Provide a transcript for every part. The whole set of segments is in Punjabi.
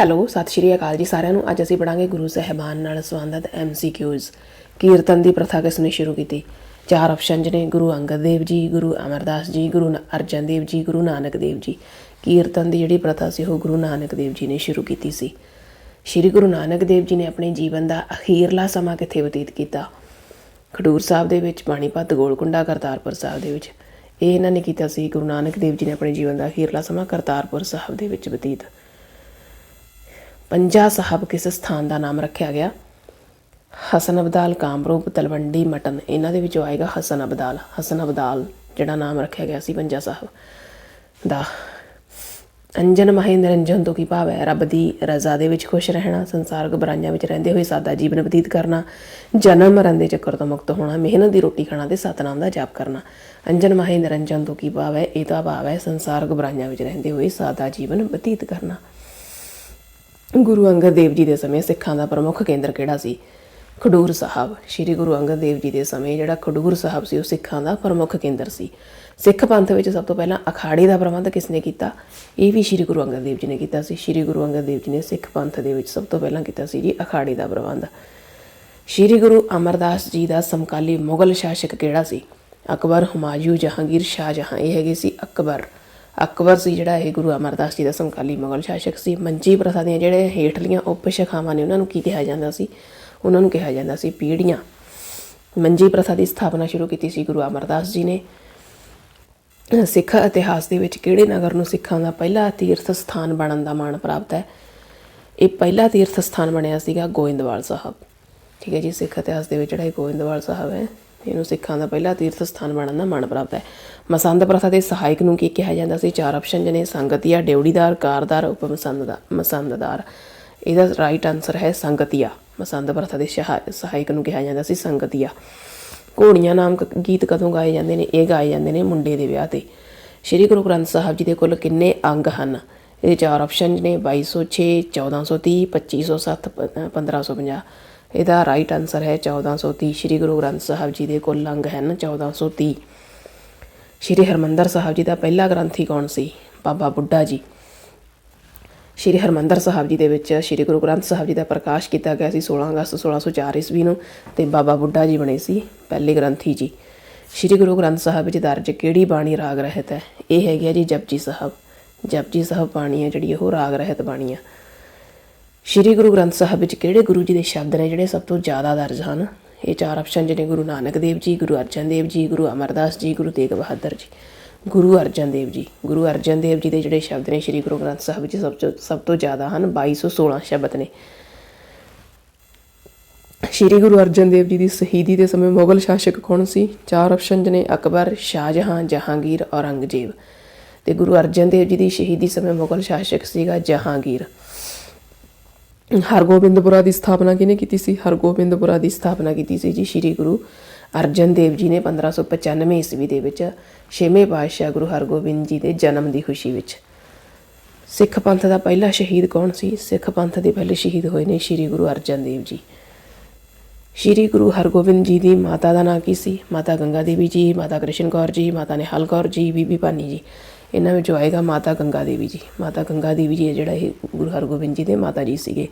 ਹੈਲੋ, ਸਤਿ ਸ਼੍ਰੀ ਅਕਾਲ ਜੀ ਸਾਰਿਆਂ ਨੂੰ। ਅੱਜ ਅਸੀਂ ਪੜਾਂਗੇ ਗੁਰੂ ਸਾਹਿਬਾਨ ਨਾਲ ਸੰਬੰਧਿਤ ਐਮਸੀਕਿਊਜ਼ ਕੀਰਤਨ ਦੀ ਪ੍ਰਥਾ ਕਿਸ ਨੇ ਸ਼ੁਰੂ ਕੀਤੀ? ਚਾਰ ਆਪਸ਼ਨ ਨੇ ਗੁਰੂ ਅੰਗਦ ਦੇਵ ਜੀ, ਗੁਰੂ ਅਮਰਦਾਸ ਜੀ, ਗੁਰੂ ਅਰਜਨ ਦੇਵ ਜੀ, ਗੁਰੂ ਨਾਨਕ ਦੇਵ ਜੀ। ਕੀਰਤਨ ਦੀ ਜਿਹੜੀ ਪ੍ਰਥਾ ਸੀ, ਉਹ ਗੁਰੂ ਨਾਨਕ ਦੇਵ ਜੀ ਨੇ ਸ਼ੁਰੂ ਕੀਤੀ ਸੀ। ਸ਼੍ਰੀ ਗੁਰੂ ਨਾਨਕ ਦੇਵ ਜੀ ਨੇ ਆਪਣੇ ਜੀਵਨ ਦਾ ਅਖੀਰਲਾ ਸਮਾਂ ਕਿੱਥੇ ਬਤੀਤ ਕੀਤਾ? ਖਡੂਰ ਸਾਹਿਬ ਦੇ ਵਿੱਚ ਪਾਣੀਪਤ ਗੋਲਕੁੰਡਾ, ਕਰਤਾਰਪੁਰ ਸਾਹਿਬ ਦੇ ਵਿੱਚ। ਇਹ ਇਹਨਾਂ ਨੇ ਕੀਤਾ ਸੀ, ਗੁਰੂ ਨਾਨਕ ਦੇਵ ਜੀ ਨੇ ਆਪਣੇ ਜੀਵਨ ਦਾ ਅਖੀਰਲਾ ਸਮਾਂ ਕਰਤਾਰਪੁਰ ਸਾਹਿਬ ਦੇ ਵਿੱਚ ਬਤੀਤ। ਪੰਜਾ ਸਾਹਿਬ ਕਿਸ ਸਥਾਨ ਦਾ ਨਾਮ ਰੱਖਿਆ ਗਿਆ? ਹਸਨ ਅਬਦਾਲ ਕਾਮਰੂਪ, ਤਲਵੰਡੀ, ਮਟਨ। ਇਹਨਾਂ ਦੇ ਵਿੱਚੋਂ ਆਏਗਾ ਹਸਨ ਅਬਦਾਲ। ਹਸਨ ਅਬਦਾਲ ਜਿਹੜਾ ਨਾਮ ਰੱਖਿਆ ਗਿਆ ਸੀ ਪੰਜਾ ਸਾਹਿਬ ਦਾ। ਅੰਜਨ ਮਹੇ ਨਿਰੰਜਨ ਤੋਂ ਕੀ ਭਾਵ ਹੈ? ਰੱਬ ਦੀ ਰਜ਼ਾ ਦੇ ਵਿੱਚ ਖੁਸ਼ ਰਹਿਣਾ, ਸੰਸਾਰਕ ਬੁਰਾਈਆਂ ਵਿੱਚ ਰਹਿੰਦੇ ਹੋਏ ਸਾਦਾ ਜੀਵਨ ਬਤੀਤ ਕਰਨਾ, ਜਨਮ ਮਰਨ ਦੇ ਚੱਕਰ ਤੋਂ ਮੁਕਤ ਹੋਣਾ, ਮਿਹਨਤ ਦੀ ਰੋਟੀ ਖਾਣਾ ਤੇ ਸਤਨਾਮ ਦਾ ਜਾਪ ਕਰਨਾ। ਅੰਜਨ ਮਹੇ ਨਿਰੰਜਨ ਤੋਂ ਕੀ ਭਾਵ ਹੈ? ਇਹ ਤਾਂ ਭਾਵ ਹੈ ਸੰਸਾਰਕ ਬੁਰਾਈਆਂ ਵਿੱਚ ਰਹਿੰਦੇ ਹੋਏ ਸਾਦਾ ਜੀਵਨ ਬਤੀਤ ਕਰਨਾ। ਗੁਰੂ ਅੰਗਦ ਦੇਵ ਜੀ ਦੇ ਸਮੇਂ ਸਿੱਖਾਂ ਦਾ ਪ੍ਰਮੁੱਖ ਕੇਂਦਰ ਕਿਹੜਾ ਸੀ? ਖਡੂਰ ਸਾਹਿਬ। ਸ੍ਰੀ ਗੁਰੂ ਅੰਗਦ ਦੇਵ ਜੀ ਦੇ ਸਮੇਂ ਜਿਹੜਾ ਖਡੂਰ ਸਾਹਿਬ ਸੀ, ਉਹ ਸਿੱਖਾਂ ਦਾ ਪ੍ਰਮੁੱਖ ਕੇਂਦਰ ਸੀ। ਸਿੱਖ ਪੰਥ ਵਿੱਚ ਸਭ ਤੋਂ ਪਹਿਲਾਂ ਅਖਾੜੇ ਦਾ ਪ੍ਰਬੰਧ ਕਿਸ ਨੇ ਕੀਤਾ? ਇਹ ਵੀ ਸ੍ਰੀ ਗੁਰੂ ਅੰਗਦ ਦੇਵ ਜੀ ਨੇ ਕੀਤਾ ਸੀ। ਸ੍ਰੀ ਗੁਰੂ ਅੰਗਦ ਦੇਵ ਜੀ ਨੇ ਸਿੱਖ ਪੰਥ ਦੇ ਵਿੱਚ ਸਭ ਤੋਂ ਪਹਿਲਾਂ ਕੀਤਾ ਸੀ ਜੀ ਅਖਾੜੇ ਦਾ ਪ੍ਰਬੰਧ। ਸ੍ਰੀ ਗੁਰੂ ਅਮਰਦਾਸ ਜੀ ਦਾ ਸਮਕਾਲੀ ਮੁਗਲ ਸ਼ਾਸਕ ਕਿਹੜਾ ਸੀ? ਅਕਬਰ, ਹੁਮਾਯੂ, ਜਹਾਂਗੀਰ, ਸ਼ਾਹਜਹਾਂ। ਇਹ ਹੈਗੇ ਸੀ ਅਕਬਰ। ਅਕਬਰ ਸੀ ਜਿਹੜਾ ਇਹ ਗੁਰੂ ਅਮਰਦਾਸ ਜੀ ਦਾ ਸਮਕਾਲੀ ਮੁਗਲ ਸ਼ਾਸਕ ਸੀ। ਮੰਜੀ ਪ੍ਰਥਾ ਦੀਆਂ ਜਿਹੜੇ ਹੇਠਲੀਆਂ ਉਪ ਸ਼ਾਖਾਵਾਂ ਨੇ ਉਹਨਾਂ ਨੂੰ ਕੀ ਕਿਹਾ ਜਾਂਦਾ ਸੀ? ਉਹਨਾਂ ਨੂੰ ਕਿਹਾ ਜਾਂਦਾ ਸੀ ਪੀੜੀਆਂ ਮੰਜੀ ਪ੍ਰਥਾ ਦੀ ਸਥਾਪਨਾ ਸ਼ੁਰੂ ਕੀਤੀ ਸੀ ਗੁਰੂ ਅਮਰਦਾਸ ਜੀ ਨੇ। ਸਿੱਖ ਇਤਿਹਾਸ ਦੇ ਵਿੱਚ ਕਿਹੜੇ ਨਗਰ ਨੂੰ ਸਿੱਖਾਂ ਦਾ ਪਹਿਲਾ ਤੀਰਥ ਸਥਾਨ ਬਣਨ ਦਾ ਮਾਣ ਪ੍ਰਾਪਤ ਹੈ? ਇਹ ਪਹਿਲਾ ਤੀਰਥ ਸਥਾਨ ਬਣਿਆ ਸੀਗਾ ਗੋਇੰਦਵਾਲ ਸਾਹਿਬ। ਠੀਕ ਹੈ ਜੀ, ਸਿੱਖ ਇਤਿਹਾਸ ਦੇ ਵਿੱਚ ਜਿਹੜਾ ਇਹ ਗੋਇੰਦਵਾਲ ਸਾਹਿਬ ਹੈ। ਇਹਨੂੰ ਸਿੱਖਾਂ ਦਾ ਪਹਿਲਾ ਤੀਰਥ ਸਥਾਨ ਬਣਨ ਦਾ ਮਾਣ ਪ੍ਰਾਪਤ ਹੈ। ਮਸੰਦ ਪ੍ਰਥਾ ਦੇ ਸਹਾਇਕ ਨੂੰ ਕੀ ਕਿਹਾ ਜਾਂਦਾ ਸੀ? ਚਾਰ ਆਪਸ਼ਨ ਜਨੇ ਸੰਗਤੀਆ, ਡਿਉੜੀਦਾਰ, ਕਾਰਦਾਰ ਉਪਮਸੰਦਦਾਰ ਮਸੰਦਦਾਰ। ਇਹਦਾ ਰਾਈਟ ਆਨਸਰ ਹੈ ਸੰਗਤੀਆ। ਮਸੰਦ ਪ੍ਰਥਾ ਦੇ ਸਹਾ- ਸਹਾਇਕ ਨੂੰ ਕਿਹਾ ਜਾਂਦਾ ਸੀ ਸੰਗਤੀਆ। ਘੋੜੀਆਂ ਨਾਮ ਗੀਤ ਕਦੋਂ ਗਾਏ ਜਾਂਦੇ ਨੇ? ਇਹ ਗਾਏ ਜਾਂਦੇ ਨੇ ਮੁੰਡੇ ਦੇ ਵਿਆਹ ਤੇ। ਸ੍ਰੀ ਗੁਰੂ ਗ੍ਰੰਥ ਸਾਹਿਬ ਜੀ ਦੇ ਕੁੱਲ ਕਿੰਨੇ ਅੰਗ ਹਨ? ਇਹ ਚਾਰ ਆਪਸ਼ਨ ਨੇ 2206 1430 2507 1550 ਇਹਦਾ ਰਾਈਟ ਆਨਸਰ ਹੈ 1430 ਸ੍ਰੀ ਗੁਰੂ ਗ੍ਰੰਥ ਸਾਹਿਬ ਜੀ ਦੇ ਕੁੱਲ ਅੰਗ ਹਨ 1430 ਸ੍ਰੀ ਹਰਮੰਦਰ ਸਾਹਿਬ ਜੀ ਦਾ ਪਹਿਲਾ ਗ੍ਰੰਥੀ ਕੌਣ ਸੀ? ਬਾਬਾ ਬੁੱਢਾ ਜੀ। ਸ਼੍ਰੀ ਹਰਮੰਦਰ ਸਾਹਿਬ ਜੀ ਦੇ ਵਿੱਚ ਸ਼੍ਰੀ ਗੁਰੂ ਗ੍ਰੰਥ ਸਾਹਿਬ ਜੀ ਦਾ ਪ੍ਰਕਾਸ਼ ਕੀਤਾ ਗਿਆ ਸੀ 16 ਅਗਸਤ 1604 ਈਸਵੀ ਨੂੰ ਤੇ ਬਾਬਾ ਬੁੱਢਾ ਜੀ ਬਣੇ ਸੀ ਪਹਿਲੇ ਗ੍ਰੰਥੀ ਜੀ। ਸ਼੍ਰੀ ਗੁਰੂ ਗ੍ਰੰਥ ਸਾਹਿਬ ਵਿੱਚ ਦਰਜ ਕਿਹੜੀ ਬਾਣੀ ਰਾਗ ਰਹਿਤ ਹੈ? ਇਹ ਹੈਗੀ ਹੈ ਜੀ ਜਪਜੀ ਸਾਹਿਬ। ਜਪਜੀ ਸਾਹਿਬ ਬਾਣੀ ਹੈ ਜਿਹੜੀ ਉਹ ਰਾਗ ਰਹਿਤ ਬਾਣੀ ਆ ਸ਼੍ਰੀ ਗੁਰੂ ਗ੍ਰੰਥ ਸਾਹਿਬ ਵਿੱਚ ਕਿਹੜੇ ਗੁਰੂ ਜੀ ਦੇ ਸ਼ਬਦ ਨੇ ਜਿਹੜੇ ਸਭ ਤੋਂ ਜ਼ਿਆਦਾ ਦਰਜ ਹਨ? ਇਹ ਚਾਰ ਆਪਸ਼ਨ ਜਿਹੜੇ ਗੁਰੂ ਨਾਨਕ ਦੇਵ ਜੀ, ਗੁਰੂ ਅਰਜਨ ਦੇਵ ਜੀ, ਗੁਰੂ ਅਮਰਦਾਸ ਜੀ, ਗੁਰੂ ਤੇਗ ਬਹਾਦਰ ਜੀ। ਗੁਰੂ ਅਰਜਨ ਦੇਵ ਜੀ। ਗੁਰੂ ਅਰਜਨ ਦੇਵ ਜੀ ਦੇ ਜਿਹੜੇ ਸ਼ਬਦ ਨੇ ਸ਼੍ਰੀ ਗੁਰੂ ਗ੍ਰੰਥ ਸਾਹਿਬ ਵਿੱਚ ਸਭ ਤੋਂ ਸਭ ਤੋਂ ਜ਼ਿਆਦਾ ਹਨ 2216 ਸ਼ਬਦ ਨੇ। ਸ਼੍ਰੀ ਗੁਰੂ ਅਰਜਨ ਦੇਵ ਜੀ ਦੀ ਸ਼ਹੀਦੀ ਦੇ ਸਮੇਂ ਮੁਗਲ ਸ਼ਾਸਕ ਕੌਣ ਸੀ? ਚਾਰ ਆਪਸ਼ਨ ਨੇ ਅਕਬਰ, ਸ਼ਾਹਜਹਾਂ, ਜਹਾਂਗੀਰ, ਔਰੰਗਜ਼ੇਬ। ਤੇ ਗੁਰੂ ਅਰਜਨ ਦੇਵ ਜੀ ਦੀ ਸ਼ਹੀਦੀ ਸਮੇਂ ਮੁਗਲ ਸ਼ਾਸਕ ਸੀਗਾ ਜਹਾਂਗੀਰ। ਹਰਗੋਬਿੰਦਪੁਰਾ ਦੀ ਸਥਾਪਨਾ ਕਿਹਨੇ ਕੀਤੀ ਸੀ? ਹਰਗੋਬਿੰਦਪੁਰਾ ਦੀ ਸਥਾਪਨਾ ਕੀਤੀ ਸੀ ਜੀ ਸ੍ਰੀ ਗੁਰੂ ਅਰਜਨ ਦੇਵ ਜੀ ਨੇ 1595 ਈਸਵੀ ਦੇ ਵਿੱਚ ਛੇਵੇਂ ਪਾਤਸ਼ਾਹ ਗੁਰੂ ਹਰਗੋਬਿੰਦ ਜੀ ਦੇ ਜਨਮ ਦੀ ਖੁਸ਼ੀ ਵਿੱਚ। ਸਿੱਖ ਪੰਥ ਦਾ ਪਹਿਲਾ ਸ਼ਹੀਦ ਕੌਣ ਸੀ? ਸਿੱਖ ਪੰਥ ਦੇ ਪਹਿਲੇ ਸ਼ਹੀਦ ਹੋਏ ਨੇ ਸ੍ਰੀ ਗੁਰੂ ਅਰਜਨ ਦੇਵ ਜੀ। ਸ਼੍ਰੀ ਗੁਰੂ ਹਰਗੋਬਿੰਦ ਜੀ ਦੀ ਮਾਤਾ ਦਾ ਨਾਂ ਕੀ ਸੀ? ਮਾਤਾ ਗੰਗਾ ਦੇਵੀ ਜੀ, ਮਾਤਾ ਕ੍ਰਿਸ਼ਨ ਕੌਰ ਜੀ, ਮਾਤਾ ਨਿਹਾਲ ਕੌਰ ਜੀ, ਬੀਬੀ ਭਾਨੀ ਜੀ। ਇਹਨਾਂ ਵਿੱਚੋਂ ਆਏਗਾ ਮਾਤਾ ਗੰਗਾ ਦੇਵੀ ਜੀ। ਮਾਤਾ ਗੰਗਾ ਦੇਵੀ ਜੀ ਜਿਹੜਾ ਇਹ ਗੁਰੂ ਹਰਗੋਬਿੰਦ ਜੀ ਦੇ ਮਾਤਾ ਜੀ ਸੀਗੇ।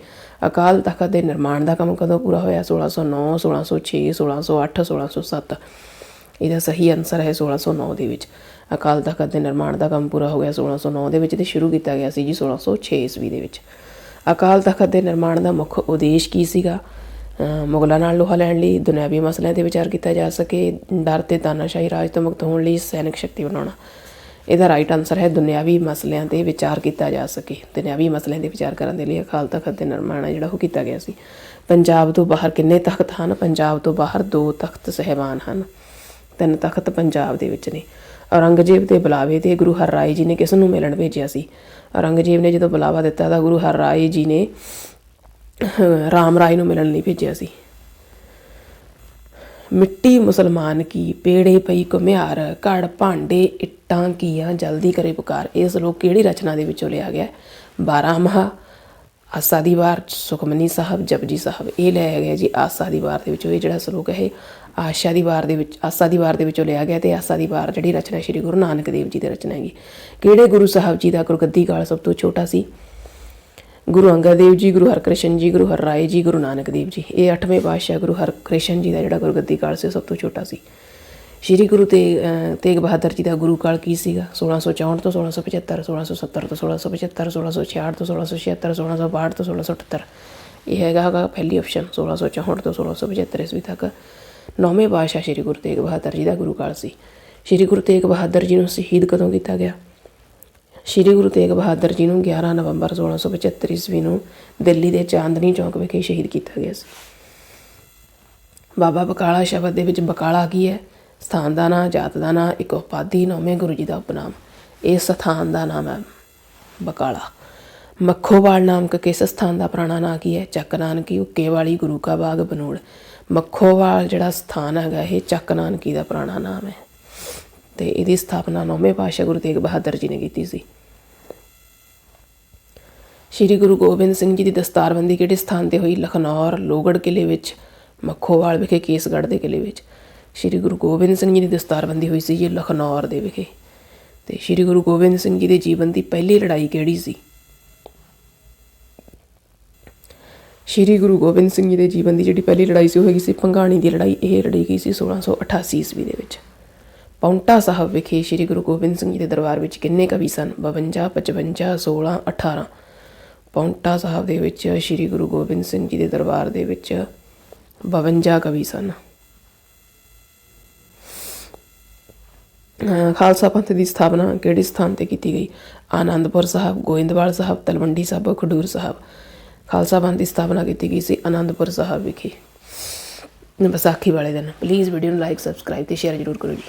ਅਕਾਲ ਤਖਤ ਦੇ ਨਿਰਮਾਣ ਦਾ ਕੰਮ ਕਦੋਂ ਪੂਰਾ ਹੋਇਆ? 1609 1606 1608 1607 ਇਹਦਾ ਸਹੀ ਆਨਸਰ ਹੈ 1609 ਦੇ ਵਿੱਚ। ਅਕਾਲ ਤਖਤ ਦੇ ਨਿਰਮਾਣ ਦਾ ਕੰਮ ਪੂਰਾ ਹੋ ਗਿਆ 1609 ਦੇ ਵਿੱਚ ਤੇ ਸ਼ੁਰੂ ਕੀਤਾ ਗਿਆ ਸੀ ਜੀ 1606 ਈਸਵੀ ਦੇ ਵਿੱਚ। ਅਕਾਲ ਤਖਤ ਦੇ ਨਿਰਮਾਣ ਦਾ ਮੁੱਖ ਉਦੇਸ਼ ਕੀ ਸੀਗਾ? ਮੁਗਲਾਂ ਨਾਲ ਲੋਹਾ ਲੈਣ ਲਈ, ਦੁਨਿਆਵੀ ਮਸਲਿਆਂ ਤੇ ਵਿਚਾਰ ਕੀਤਾ ਜਾ ਸਕੇ, ਡਰ ਤੇ ਤਾਨਾਸ਼ਾਹੀ ਰਾਜ ਤੋਂ ਮੁਕਤ ਹੋਣ ਲਈ, ਸੈਨਿਕ ਸ਼ਕਤੀ ਬਣਾਉਣਾ। ਇਹਦਾ ਰਾਈਟ ਆਨਸਰ ਹੈ, ਦੁਨਿਆਵੀ ਮਸਲਿਆਂ ਤੇ ਵਿਚਾਰ ਕੀਤਾ ਜਾ ਸਕੇ। ਦੁਨਿਆਵੀ ਮਸਲਿਆਂ ਦੇ ਵਿਚਾਰ ਕਰਨ ਦੇ ਲਈ ਅਕਾਲ ਤਖਤ ਦੇ ਨਿਰਮਾਣ ਹੈ, ਜਿਹੜਾ ਉਹ ਕੀਤਾ ਗਿਆ ਸੀ। ਪੰਜਾਬ ਤੋਂ ਬਾਹਰ ਕਿੰਨੇ ਤਖਤ ਹਨ? ਪੰਜਾਬ ਤੋਂ ਬਾਹਰ ਦੋ ਤਖਤ ਸਹਿਬਾਨ ਹਨ। ਤਿੰਨ ਤਖਤ ਪੰਜਾਬ ਦੇ ਵਿੱਚ ਨੇ। ਔਰੰਗਜ਼ੇਬ ਦੇ ਬੁਲਾਵੇ ਤੇ ਗੁਰੂ ਹਰਰਾਏ ਜੀ ਨੇ ਕਿਸ ਨੂੰ ਮਿਲਣ ਭੇਜਿਆ ਸੀ? ਔਰੰਗਜ਼ੇਬ ਨੇ ਜਦੋਂ ਬੁਲਾਵਾ ਦਿੱਤਾ ਤਾਂ ਗੁਰੂ ਹਰਰਾਏ ਜੀ ਨੇ ਰਾਮ ਰਾਏ ਨੂੰ ਮਿਲਣ ਲਈ ਭੇਜਿਆ ਸੀ। ਮਿੱਟੀ ਮੁਸਲਮਾਨ ਕੀ ਪੇੜੇ ਪਈ ਘੁਮਿਆਰ, ਘੜ ਭਾਂਡੇ ਤਾਂ ਕੀ ਆ ਜਲਦੀ ਕਰੇ ਪੁਕਾਰ। ਇਹ ਸ਼ਲੋਕ ਕਿਹੜੀ ਰਚਨਾ ਦੇ ਵਿੱਚੋਂ ਲਿਆ ਗਿਆ? 12 ਮਹਾ, ਆਸਾ ਦੀ ਵਾਰ, ਸੁਖਮਨੀ ਸਾਹਿਬ, ਜਪਜੀ ਸਾਹਿਬ, ਇਹ ਲਿਆ ਗਿਆ ਜੀ ਆਸਾ ਦੀ ਵਾਰ ਦੇ ਵਿੱਚੋਂ। ਇਹ ਜਿਹੜਾ ਸ਼ਲੋਕ ਹੈ, ਇਹ ਆਸ਼ਾ ਦੀ ਵਾਰ ਦੇ ਵਿੱਚ, ਆਸਾ ਦੀ ਵਾਰ ਦੇ ਵਿੱਚੋਂ ਲਿਆ ਗਿਆ ਤੇ ਆਸਾ ਦੀ ਵਾਰ ਜਿਹੜੀ ਰਚਨਾ ਸ਼੍ਰੀ ਗੁਰੂ ਨਾਨਕ ਦੇਵ ਜੀ ਦੀ ਰਚਨਾ ਹੈਗੀ। ਕਿਹੜੇ ਗੁਰੂ ਸਾਹਿਬ ਜੀ ਦਾ ਗੁਰਗੱਦੀ ਕਾਲ ਸਭ ਤੋਂ ਛੋਟਾ ਸੀ? ਗੁਰੂ ਅੰਗਦ ਦੇਵ ਜੀ, ਗੁਰੂ ਹਰਕ੍ਰਿਸ਼ਨ ਜੀ, ਗੁਰੂ ਹਰਰਾਏ ਜੀ, ਗੁਰੂ ਨਾਨਕ ਦੇਵ ਜੀ। ਇਹ 8ਵੇਂ ਪਾਤਸ਼ਾਹ ਗੁਰੂ ਹਰਕ੍ਰਿਸ਼ਨ ਜੀ ਦਾ ਜਿਹੜਾ ਗੁਰਗੱਦੀ ਕਾਲ ਸੀ, ਉਹ ਸਭ ਤੋਂ ਛੋਟਾ ਸੀ। ਸ਼੍ਰੀ ਗੁਰੂ ਤੇਗ ਤੇਗ ਬਹਾਦਰ ਜੀ ਦਾ ਗੁਰੂ ਕਾਲ ਕੀ ਸੀਗਾ 1664 ਤੋਂ 1675 1670 ਤੋਂ 1675 1666 ਤੋਂ 1676 1662 ਤੋਂ 1678 ਇਹ ਹੈਗਾ ਹੈਗਾ ਪਹਿਲੀ ਆਪਸ਼ਨ 1664 ਤੋਂ 1675 ਈਸਵੀ ਤੱਕ ਨੌਵੇਂ ਪਾਤਸ਼ਾਹ ਸ਼੍ਰੀ ਗੁਰੂ ਤੇਗ ਬਹਾਦਰ ਜੀ ਦਾ ਗੁਰੂ ਕਾਲ ਸੀ ਸ਼੍ਰੀ ਗੁਰੂ ਤੇਗ ਬਹਾਦਰ ਜੀ ਨੂੰ ਸ਼ਹੀਦ ਕਦੋਂ ਕੀਤਾ ਗਿਆ ਸ਼੍ਰੀ ਗੁਰੂ ਤੇਗ ਬਹਾਦਰ ਜੀ ਨੂੰ 11 ਨਵੰਬਰ 1675 ਈਸਵੀ ਨੂੰ ਦਿੱਲੀ ਦੇ ਚਾਂਦਨੀ ਚੌਕ ਵਿਖੇ ਸ਼ਹੀਦ ਕੀਤਾ ਗਿਆ ਸੀ ਬਾਬਾ ਬਕਾਲਾ ਸ਼ਬਦ ਦੇ ਵਿੱਚ ਬਕਾਲਾ ਕੀ ਹੈ ਸਥਾਨ ਦਾ ਨਾਂ, ਜਾਤ ਦਾ ਨਾਂ, ਇੱਕ ਉਪਾਧੀ ਨੌਵੇਂ ਗੁਰੂ ਜੀ ਦਾ ਉਪਨਾਮ। ਇਸ ਸਥਾਨ ਦਾ ਨਾਮ ਹੈ ਬਕਾਲਾ। ਮੱਖੋਵਾਲ ਨਾਮਕ ਕਿਸ ਸਥਾਨ ਦਾ ਪੁਰਾਣਾ ਨਾਂ ਕੀ ਹੈ? ਚੱਕ ਨਾਨਕੀ, ਉੱਕੇ ਵਾਲੀ, ਗੁਰੂ ਕਾ ਬਾਗ, ਬਨੋੜ। ਮੱਖੋਵਾਲ ਜਿਹੜਾ ਸਥਾਨ ਹੈਗਾ, ਇਹ ਚੱਕ ਨਾਨਕੀ ਦਾ ਪੁਰਾਣਾ ਨਾਮ ਹੈ। ਤੇ ਇਹਦੀ ਸਥਾਪਨਾ ਨੌਵੇਂ ਪਾਤਸ਼ਾਹ ਗੁਰੂ ਤੇਗ ਬਹਾਦਰ ਜੀ ਨੇ ਕੀਤੀ ਸੀ। ਸ਼੍ਰੀ ਗੁਰੂ ਗੋਬਿੰਦ ਸਿੰਘ ਜੀ ਦੀ ਦਸਤਾਰਬੰਦੀ ਕਿਹੜੇ ਸਥਾਨ ਤੇ ਹੋਈ? ਲਖਨੌਰ ਲੋਗੜ ਕਿਲੇ ਵਿੱਚ ਮੱਖੋਵਾਲ ਵਿਖੇ, ਕੇਸਗੜ੍ਹ ਦੇ ਕਿਲੇ ਵਿੱਚ। ਸ਼੍ਰੀ ਗੁਰੂ ਗੋਬਿੰਦ ਸਿੰਘ ਜੀ ਦੀ ਦਸਤਾਰਬੰਦੀ ਹੋਈ ਸੀ ਜੀ ਲਖਨੌਰ ਦੇ ਵਿਖੇ। ਤੇ ਸ਼੍ਰੀ ਗੁਰੂ ਗੋਬਿੰਦ ਸਿੰਘ ਜੀ ਦੇ ਜੀਵਨ ਦੀ ਪਹਿਲੀ ਲੜਾਈ ਕਿਹੜੀ ਸੀ? ਸ਼੍ਰੀ ਗੁਰੂ ਗੋਬਿੰਦ ਸਿੰਘ ਜੀ ਦੇ ਜੀਵਨ ਦੀ ਜਿਹੜੀ ਪਹਿਲੀ ਲੜਾਈ ਸੀ ਉਹ ਹੈਗੀ ਸੀ ਭੰਗਾਣੀ ਦੀ ਲੜਾਈ। ਇਹ ਲੜੀ ਗਈ ਸੀ 1688 ਈਸਵੀ ਦੇ ਵਿੱਚ। ਪੌਂਟਾ ਸਾਹਿਬ ਵਿਖੇ ਸ਼੍ਰੀ ਗੁਰੂ ਗੋਬਿੰਦ ਸਿੰਘ ਜੀ ਦੇ ਦਰਬਾਰ ਵਿੱਚ ਕਿੰਨੇ ਕਵੀ ਸਨ? 52 55 16 18 ਪੌਂਟਾ ਸਾਹਿਬ ਦੇ ਵਿੱਚ ਸ਼੍ਰੀ ਗੁਰੂ ਗੋਬਿੰਦ ਸਿੰਘ ਜੀ ਦੇ ਦਰਬਾਰ ਦੇ ਵਿੱਚ 52 ਕਵੀ ਸਨ। ਖਾਲਸਾ ਪੰਥ ਦੀ ਸਥਾਪਨਾ ਕਿਹੜੇ ਸਥਾਨ ਤੇ ਕੀਤੀ ਗਈ? ਆਨੰਦਪੁਰ ਸਾਹਿਬ, ਗੋਇੰਦਵਾਲ ਸਾਹਿਬ, ਤਲਵੰਡੀ ਸਾਹਿਬ, ਖਡੂਰ ਸਾਹਿਬ। ਖਾਲਸਾ ਪੰਥ ਦੀ ਸਥਾਪਨਾ ਕੀਤੀ ਗਈ ਸੀ ਆਨੰਦਪੁਰ ਸਾਹਿਬ ਵਿਖੇ। ਵਿਸਾਖੀ ਵਾਲੇ ਦਿਨ। ਪਲੀਜ਼ ਵੀਡੀਓ ਨੂੰ ਲਾਈਕ ਸਬਸਕ੍ਰਾਈਬ ਤੇ ਸ਼ੇਅਰ ਜ਼ਰੂਰ ਕਰੋ ਜੀ।